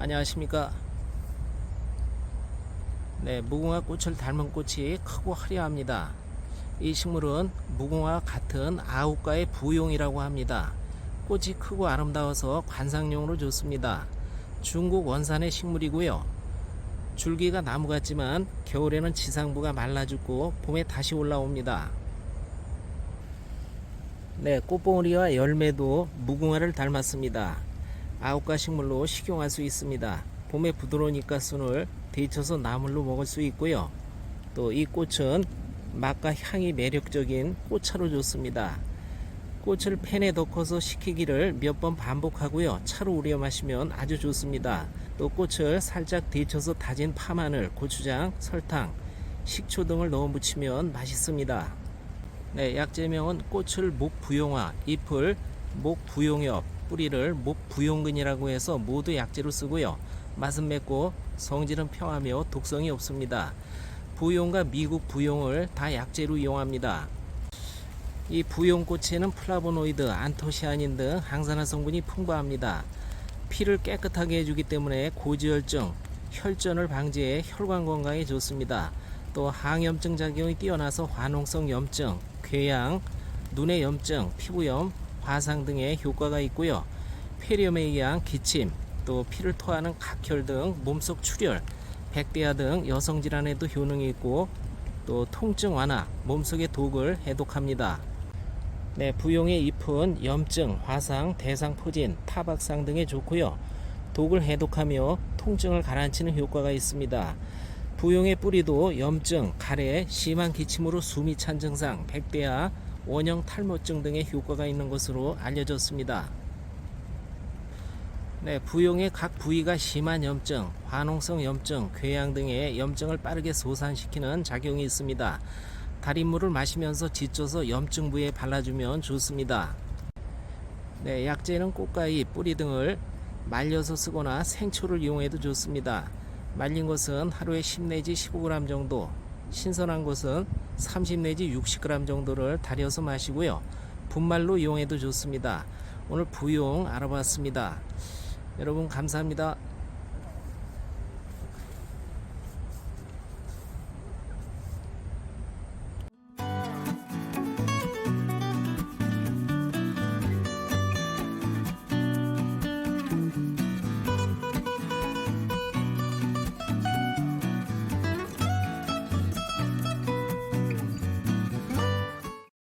안녕하십니까. 네, 무궁화 꽃을 닮은 꽃이 크고 화려합니다. 이 식물은 무궁화 같은 아욱가의 부용이라고 합니다. 꽃이 크고 아름다워서 관상용으로 좋습니다. 중국 원산의 식물이고요. 줄기가 나무 같지만 겨울에는 지상부가 말라 죽고 봄에 다시 올라옵니다. 네, 꽃봉오리와 열매도 무궁화를 닮았습니다. 아욱가 식물로 식용할 수 있습니다. 봄에 부드러운 잎가순을 데쳐서 나물로 먹을 수 있고요. 또 이 꽃은 맛과 향이 매력적인 꽃차로 좋습니다. 꽃을 팬에 넣고서 식히기를 몇 번 반복하고요. 차로 우려 마시면 아주 좋습니다. 또 꽃을 살짝 데쳐서 다진 파마늘, 고추장, 설탕, 식초 등을 넣어 무치면 맛있습니다. 네, 약재명은 꽃을 목부용화, 잎을 목부용엽, 뿌리를 목 부용근이라고 해서 모두 약재로 쓰고요. 맛은 맵고 성질은 평하며 독성이 없습니다. 부용과 미국 부용을 다 약재로 이용합니다. 이 부용꽃에는 플라보노이드, 안토시아닌 등 항산화 성분이 풍부합니다. 피를 깨끗하게 해주기 때문에 고지혈증, 혈전을 방지해 혈관 건강에 좋습니다. 또 항염증 작용이 뛰어나서 화농성 염증, 궤양, 눈의 염증, 피부염, 화상 등의 효과가 있고요. 폐렴에 의한 기침, 또 피를 토하는 각혈 등 몸속 출혈, 백대야 등 여성 질환에도 효능이 있고 또 통증 완화, 몸속의 독을 해독합니다. 네, 부용의 잎은 염증, 화상, 대상포진, 타박상 등에 좋고요. 독을 해독하며 통증을 가라앉히는 효과가 있습니다. 부용의 뿌리도 염증, 가래, 심한 기침으로 숨이 찬 증상, 백대야, 원형 탈모증 등의 효과가 있는 것으로 알려졌습니다. 네, 부용의 각 부위가 심한 염증, 화농성 염증, 궤양 등의 염증을 빠르게 소산시키는 작용이 있습니다. 달인물을 마시면서 지쳐서 염증 부위에 발라주면 좋습니다. 네, 약재는 꽃가위, 뿌리 등을 말려서 쓰거나 생초를 이용해도 좋습니다. 말린 것은 하루에 10 내지 15g 정도, 신선한 것은 30 내지 60g 정도를 달여서 마시고요. 분말로 이용해도 좋습니다. 오늘 부용 알아봤습니다. 여러분 감사합니다.